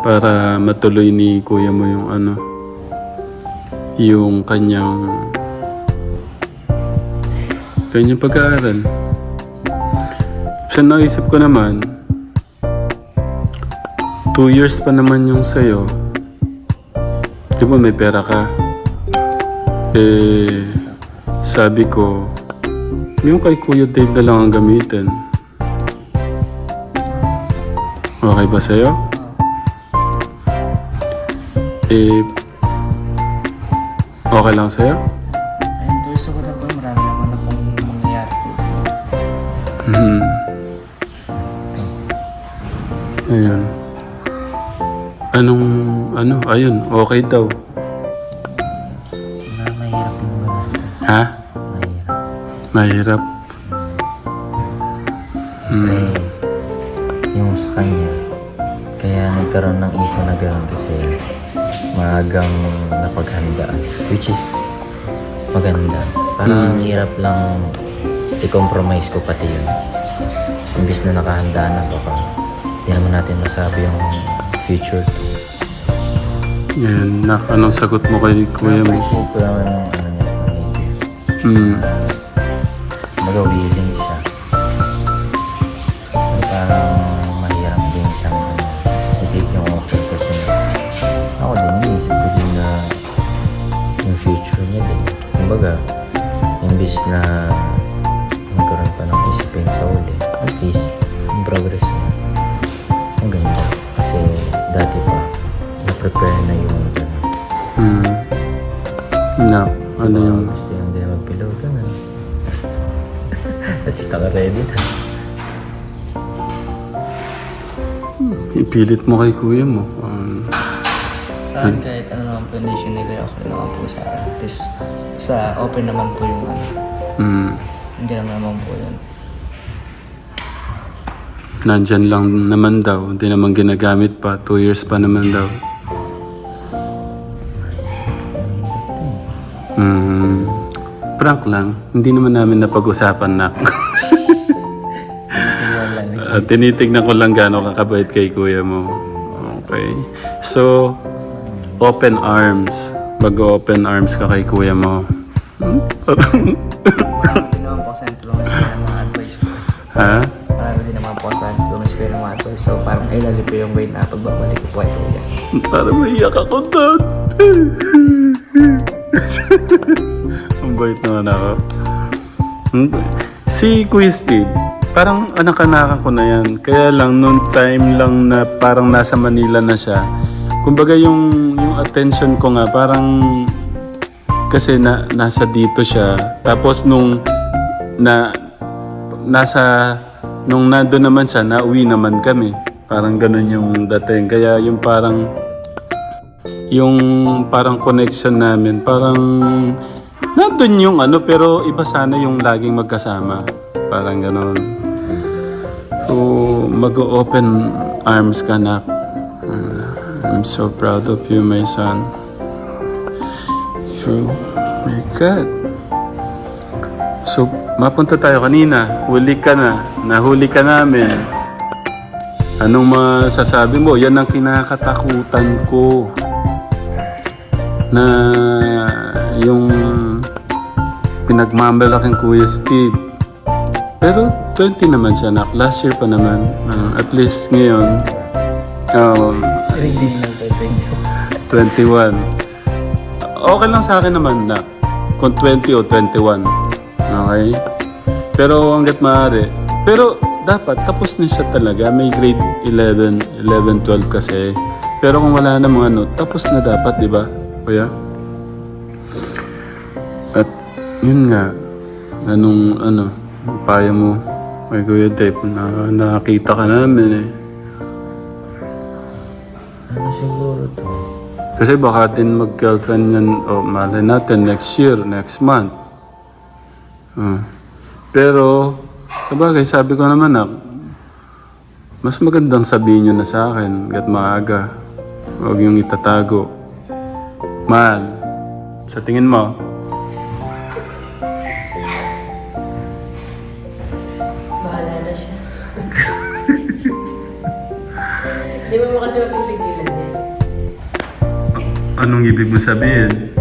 para matuloy ni kuya mo yung ano yung kanyang kanyang pag-aaral. Sa naisip ko naman, two years pa naman yung sa'yo. Di ba may pera ka? Eh, sabi ko, yung kay Kuya Dave na lang ang gamitin. Okay ba sa'yo? Eh, okay lang sa'yo? Ayun, gusto ko na po, marami naman akong mangyayari po. Hmm. Ayun. Ano, ayun, okay daw. Na mahirap yung ganun. Ha? Mahirap. Mahirap. Hmm. Yung sa kanya, kaya nagkaroon ng ipon na gano'n kasi maagang napaghandaan. Which is maganda. Parang ang hirap lang i-compromise ko pati yun. Imbis na nakahanda na baka hindi naman natin masabi yung future to. Yan, nak, anong sagot mo kay kuya mo? Na-appreciate ko naman yung ano niya. Hmm. Kumbaga ano yung... gusto yung din mag-pillow ka na. At least naka-ready na. Ipilit mo kay kuya mo. Um, Sa akin kahit ano naman po yung decision ni Kuya, okay naman po sa akin. At least, sa open naman po yung ano. hmm. Hindi naman naman po yun. Nandyan lang naman daw. Hindi naman ginagamit pa. Two years pa naman daw. Prank lang. Hindi naman namin napag-usapan na. Uh, tinitignan ko lang gaano kakabait kay kuya mo. Okay. So, open arms. Mag-open arms ka kay kuya mo. Parang- Marami din naman po sa tulungan sa ng mga advice po. ha? Marami din naman po sa tulungan sa ng mga advice. So parang ay lali po yung way na pagbabalik ko po kay Kuya. Para maiyak ako, Dad. Ang bait naman ako. Si Kuya Steve, parang anak-anakan ko na yan. Kaya lang, noon time lang na parang nasa Manila na siya. Kumbaga yung, yung attention ko nga, parang kasi na, nasa dito siya. Tapos nung na nasa nung nando naman siya, nauwi naman kami. Parang ganun yung dating. Kaya yung parang yung parang connection namin, parang nandun yung ano, pero iba sana yung laging magkasama. Parang ganun. So, mag-open arms ka na. I'm so proud of you, my son. You, my God. So, mapunta tayo kanina. Huli ka na. Nahuli ka namin. Anong masasabi mo? Yan ang kinakatakutan ko. Na yung pinagmamalaking Kuya Steve. Pero 20 naman siya, nak. Last year pa naman. Ah, at least ngayon, um, Hindi lang tayo 21. Okay lang sa akin naman na kung 20 o 21. Okay? Pero hanggat maaari. Pero dapat tapos na siya talaga. May grade 11, 11, 12 kasi. Pero kung wala namang ano, tapos na dapat, di ba? Kuya? At yun nga, anong ano, payo mo kay Kuya Dave, na, nakakita ka namin eh. Ano siguro to? Kasi baka din mag-girlfriend yan, o malay natin, next year, next month. Ah. Pero, sa bagay, sabi ko naman na, mas magandang sabihin nyo na sa akin, gat maaga. Huwag yung itatago. Mahal, Sa tingin mo? Bahala na siya. Hindi mo kasi mapipigilan yan. Anong ibig mo sabihin?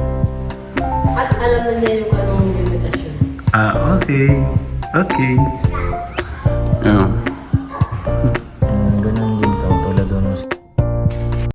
At alam na niya yung anong limitasyon. Ah, okay. Okay. Yeah.